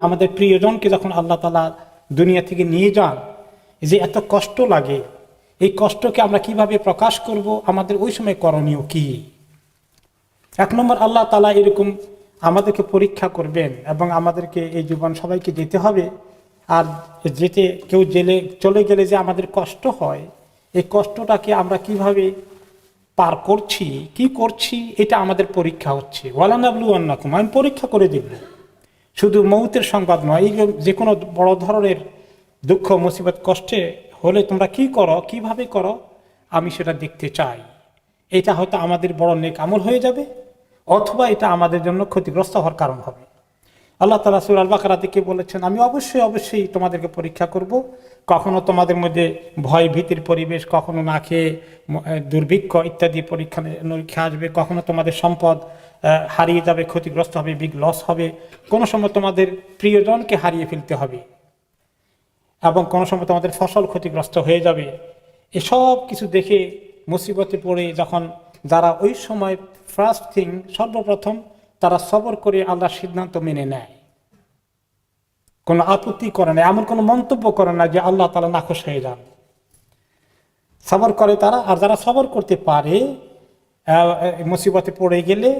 আমাদের প্রিয়জনকে যখন আল্লাহ তালা দুনিয়া থেকে নিয়ে যান যে এত কষ্ট লাগে, এই কষ্টকে আমরা কীভাবে প্রকাশ করব, আমাদের ওই সময় করণীয় কি? এক নম্বর, আল্লাহ তালা এরকম আমাদেরকে পরীক্ষা করবেন এবং আমাদেরকে এই জীবন সবাইকে যেতে হবে। আর যেতে কেউ জেলে, চলে গেলে যে আমাদের কষ্ট হয়, এই কষ্টটাকে আমরা কীভাবে পার করছি, কি করছি, এটা আমাদের পরীক্ষা হচ্ছে। ওয়ালানাবলু আন্নাকুম আমি পরীক্ষা করে দেখব। শুধু মৌতের সংবাদ নয়, এই যে- কোনো বড় ধরনের দুঃখ, মুসিবত, কষ্টে হলে তোমরা কি করো, কীভাবে করো, আমি সেটা দেখতে চাই। এটা হয়তো আমাদের বড় নেক আমল হয়ে যাবে, অথবা এটা আমাদের জন্য ক্ষতিগ্রস্ত হওয়ার কারণ হবে। আল্লাহ তালা সুর আল বাকারা থেকে বলেছেন, আমি অবশ্যই অবশ্যই তোমাদেরকে পরীক্ষা করব। কখনো তোমাদের মধ্যে ভয়, ভীতির পরিবেশ, কখনো না খেয়ে দুর্ভিক্ষ ইত্যাদি পরীক্ষা, নিরীক্ষা আসবে। কখনো তোমাদের সম্পদ হারিয়ে যাবে, ক্ষতিগ্রস্ত হবে বিগ লস হবে। কোনো সময় তোমাদের প্রিয়জনকে হারিয়ে ফেলতে হবে এবং কোনো সময় তোমাদের ফসল ক্ষতিগ্রস্ত হয়ে যাবে। এসব কিছু দেখে মুসিবতে পড়ে যখন যারা ওই সময় ফার্স্ট থিং সর্বপ্রথম তারা সবর করে আল্লাহর সিদ্ধান্ত মেনে নেয়। কোনো আপত্তি করে না, এমন কোনো মন্তব্য করে না যে আল্লাহ তালা নাখোশ হয়ে যান। সবর করে তারা, আর যারা সবর করতে পারে মুসিবতে পড়ে গেলে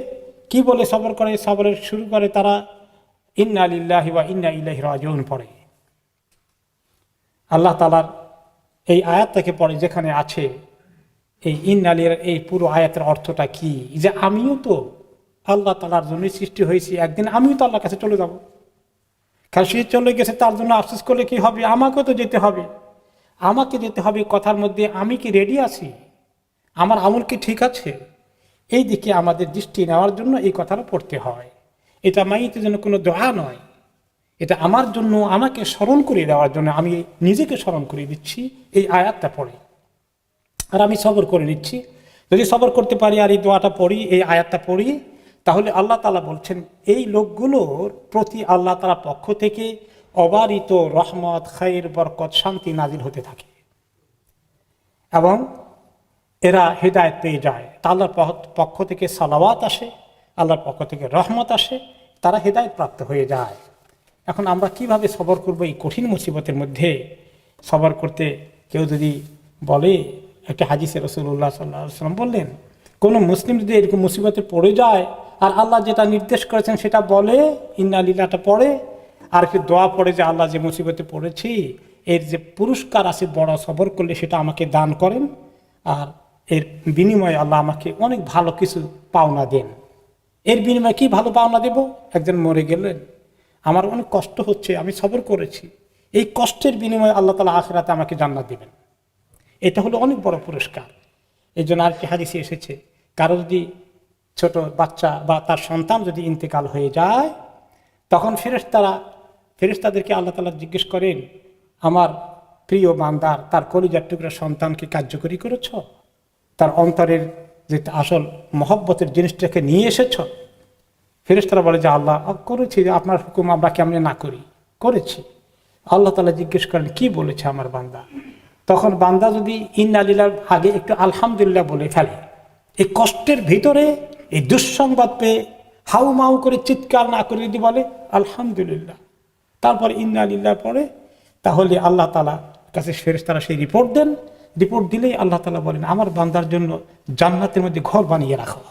কি বলে সবর করে? সবরের শুরু করে তারা, ইন্না আলিল্লাহি বা ইন্না ইলাহি রাজিউন পড়ে। আল্লাহ তালার এই আয়াত থেকে পরে যেখানে আছে, এই ইন আলির এই পুরো আয়াতের অর্থটা কি? যে আমিও তো আল্লাহ তালার জন্য সৃষ্টি হয়েছি। একদিন আমিও তো আল্লাহর কাছে চলে যাব। কারণ সে চলে গেছে তার জন্য আফসোস করলে কি হবে? আমাকেও তো যেতে হবে। আমাকে যেতে হবে কথার মধ্যে, আমি কি রেডি আছি? আমার আমল কি ঠিক আছে? এই দিকে আমাদের দৃষ্টি নেওয়ার জন্য এই কথাটা পড়তে হয়। এটা মাইতে জন্য কোনো দোয়া নয়। এটা আমার জন্য, আমাকে স্মরণ করে দেওয়ার জন্য আমি নিজেকে স্মরণ করিয়ে দিচ্ছি এই আয়াতটা পড়ে। আর আমি সবর করে নিচ্ছি। যদি সবর করতে পারি আর এই দোয়াটা পড়ি, এই আয়াতটা পড়ি তাহলে আল্লাহ তালা বলছেন, এই লোকগুলোর প্রতি আল্লাহ তালা পক্ষ থেকে অবারিত রহমত, খায়ের বরকত, শান্তি নাজিল হতে থাকে। এবং এরা হেদায়ত পেয়ে যায়। আল্লাহর পক্ষ থেকে সালাওয়াত আসে, আল্লাহর পক্ষ থেকে রহমত আসে, তারা হেদায়ত প্রাপ্ত হয়ে যায়। এখন আমরা কীভাবে সবর করব এই কঠিন মুসিবতের মধ্যে? সবর করতে কেউ যদি বলে, একটা হাজিসে রসুল্লাহ সাল্লাহ সাল্লাম বললেন, কোনো মুসলিম যদি এরকম মুসিবতে পড়ে যায় আর আল্লাহ যেটা নির্দেশ করেছেন সেটা বলে, ইন্না লীলাটা পড়ে। আর কি দোয়া পড়ে যে, আল্লাহ যে মুসিবতে পড়েছি, এর যে পুরস্কার আছে, বড় সবর করলে সেটা আমাকে দান করেন। আর এর বিনিময়ে আল্লাহ আমাকে অনেক ভালো কিছু পাওনা দেন। এর বিনিময়ে কি ভালো পাওনা দেব? একজন মরে গেলেন। আমার অনেক কষ্ট হচ্ছে, আমি সবর করেছি। এই কষ্টের বিনিময়ে আল্লাহ তালা আখেরাতে আমাকে জান্নাত দেবেন। এটা হলো অনেক বড় পুরস্কার। এই জন্য আর কি হাদিসে এসেছে, কারও যদি ছোট বাচ্চা বা তার সন্তান যদি ইন্তেকাল হয়ে যায়, তখন ফেরেশতারা, ফেরেশতাদেরকে আল্লাহ তালা জিজ্ঞেস করেন, আমার প্রিয় বান্দার তার কলিজার টুকরা সন্তানকে কার্যকরী করেছ? তার অন্তরের যে আসল মহব্বতের জিনিসটাকে নিয়ে এসেছ? ফেরেশতারা বলে, যে আল্লাহ করেছি যে আপনার হুকুম আমরা কেমনে না করি? করেছি। আল্লাহ তালা জিজ্ঞেস করেন, কি বলেছে আমার বান্দা? তখন বান্দা যদি ইন্নালিলার আগে একটু আলহামদুলিল্লাহ বলে ফেলে। এই কষ্টের ভিতরে এই দুঃসংবাদ পেয়ে হাউ মাউ করে চিৎকার না করে যদি বলে, আলহামদুলিল্লাহ। তারপর ইন্নালিল্লাহ পরে তাহলে আল্লাহ তালা কাছে ফেরেস তারা সেই রিপোর্ট দেন। রিপোর্ট দিলেই আল্লাহ তালা বলেন, আমার বান্দার জন্য জান্নাতের মধ্যে ঘর বানিয়ে রাখো।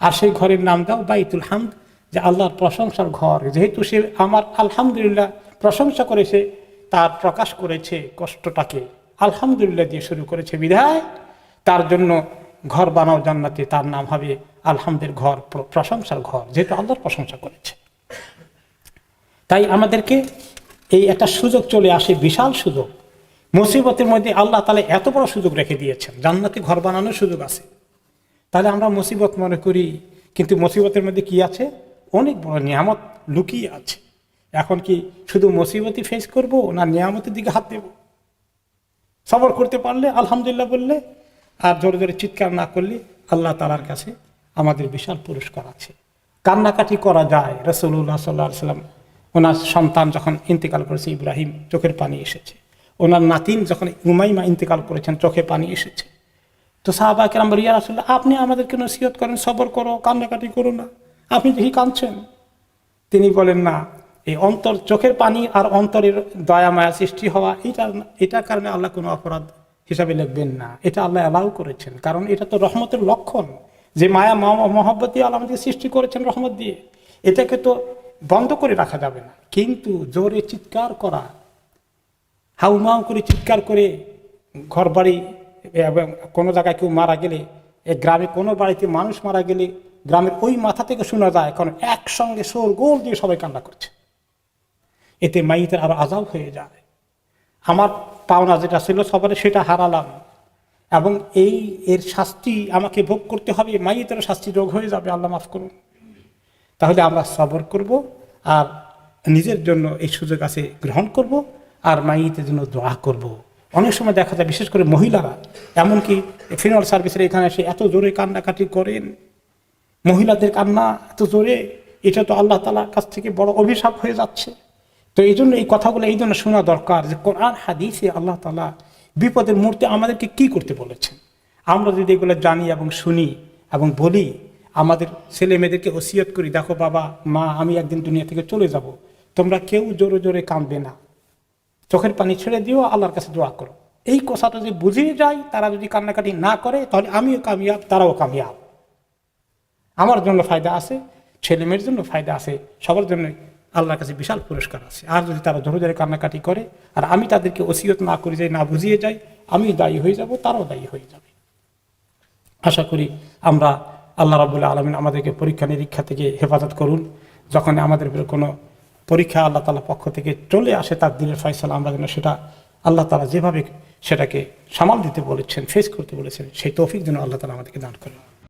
আর সেই ঘরের নাম দাও বাইতুল হামদ, যে আল্লাহর প্রশংসার ঘর। যেহেতু সে আমার আলহামদুলিল্লাহ প্রশংসা করেছে, তার প্রকাশ করেছে কষ্টটাকে। আলহামদুলিল্লাহ দিয়ে শুরু করেছে বিধায়। তার জন্য ঘর বানাও জান্নাতে, তার নাম হবে আলহামদের ঘর প্রশংসার ঘর, যেহেতু আল্লাহর প্রশংসা করেছে। তাই আমাদেরকে এই একটা সুযোগ চলে আসে, বিশাল সুযোগ। মুসিবতের মধ্যে আল্লাহ তালা এত বড় সুযোগ রেখে দিয়েছেন, জান্নাতে ঘর বানানোর সুযোগ আছে। তাহলে আমরা মুসিবত মনে করি, কিন্তু মুসিবতের মধ্যে কি আছে? অনেক বড় নিয়ামত লুকিয়ে আছে। এখন কি শুধু মুসিবতই ফেস করব না নিয়ামতের দিকে হাত দেব? সবর করতে পারলে, আলহামদুলিল্লাহ বললে আর জোরে জোরে চিৎকার না করলে আল্লাহ তালার কাছে আমাদের বিশাল পুরস্কার আছে। কান্নাকাটি করা যায় রসুল্লাহ সাল্লাহ সাল্লাম ওনার সন্তান যখন ইন্তেকাল করেছে ইব্রাহিম চোখের পানি এসেছে। ওনার নাতিন যখন উমাইমা ইন্তেকাল করেছেন চোখে পানি এসেছে। তো সাহাবা কেরাম বলি ইয়া রাসূলুল্লাহ, আপনি আমাদেরকে নসিহত করেন সবর করো কান্নাকাটি করো না। আপনি দেখি কাঁদছেন। তিনি বলেন না এই অন্তর চোখের পানি আর অন্তরের দয়া মায়া সৃষ্টি হওয়া এটা এটার কারণে আল্লাহ কোনো অপরাধ হিসাবে লিখবেন না। এটা আল্লাহ অ্যালাউ করেছেন। কারণ এটা তো রহমতের লক্ষণ। যে মায়া মহব্বত দিয়ে আল্লাহ আমাদের সৃষ্টি করেছেন রহমত দিয়ে। এটাকে তো বন্ধ করে রাখা যাবে না। কিন্তু জোরে চিৎকার করা হাউমাউ করে চিৎকার করে ঘর বাড়ি এবং কোনো জায়গায় কেউ মারা গেলে, এ গ্রামে কোনো বাড়িতে মানুষ মারা গেলে গ্রামের ওই মাথা থেকে শোনা যায় কারণ একসঙ্গে সোর গোল দিয়ে সবাই কান্না করছে। এতে মাইতের আরও আজাব হয়ে যায়। আমার পাওনা যেটা ছিল সবারে সেটা হারালাম। এবং এই এর শাস্তি আমাকে ভোগ করতে হবে মাইতের শাস্তি রোগ হয়ে যাবে, আল্লাহ মাফ করুন। তাহলে আমরা সবর করব আর নিজের জন্য এই সুযোগ আছে গ্রহণ করব আর মাইতের জন্য দোয়া করব। অনেক সময় দেখা যায়, বিশেষ করে মহিলারা, এমনকি ফিনাল সার্ভিসের এখানে এসে এত জোরে কান্নাকাটি করেন। মহিলাদের কান্না এত জোরে, এটা তো আল্লাহ তালার কাছ থেকে বড় অভিশাপ হয়ে যাচ্ছে। তো এই জন্য এই কথাগুলো এই জন্য শোনা দরকার যে কোরআন, হাদিসে আল্লাহ তালা বিপদের মুহূর্তে আমাদেরকে কি করতে বলেছেন? আমরা যদি এগুলো জানি এবং শুনি এবং বলি, আমাদের ছেলে মেয়েদেরকে ওসিয়ত করি, দেখো বাবা, মা, আমি একদিন দুনিয়া থেকে চলে যাব। তোমরা কেউ জোরে জোরে কাঁদবে না। চোখের পানি ছেড়ে দিও, আল্লাহর কাছে দোয়া করো। এই কথাটা যদি বুঝিয়ে যায়, তারা যদি কান্নাকাটি না করে, তাহলে আমিও কামিয়াব, তারাও কামিয়াব। আমার জন্য ফায়দা আছে, ছেলে মেয়ের জন্য ফায়দা আছে, সবার জন্য আল্লাহর কাছে বিশাল পুরস্কার আছে। আর যদি তারা ধরে ধরে কান্নাকাটি করে, আর আমি তাদেরকে ওসিয়ত না করে যাই না বুঝিয়ে যাই, আমি দায়ী হয়ে যাব, তারাও দায়ী হয়ে যাবে। আশা করি আমরা আল্লাহ রাবুল্লাহ আলমিন আমাদেরকে পরীক্ষা নিরীক্ষা থেকে হেফাজত করুন। যখন আমাদের কোনো পরীক্ষা আল্লাহ তালা পক্ষ থেকে চলে আসে, তার দিনের ফয়সালা আমরা যেন সেটা আল্লাহ তালা যেভাবে সেটাকে সামাল দিতে বলেছেন ফেস করতে বলেছেন, সেই তৌফিক যেন আল্লাহ তালা আমাদেরকে দান করেন।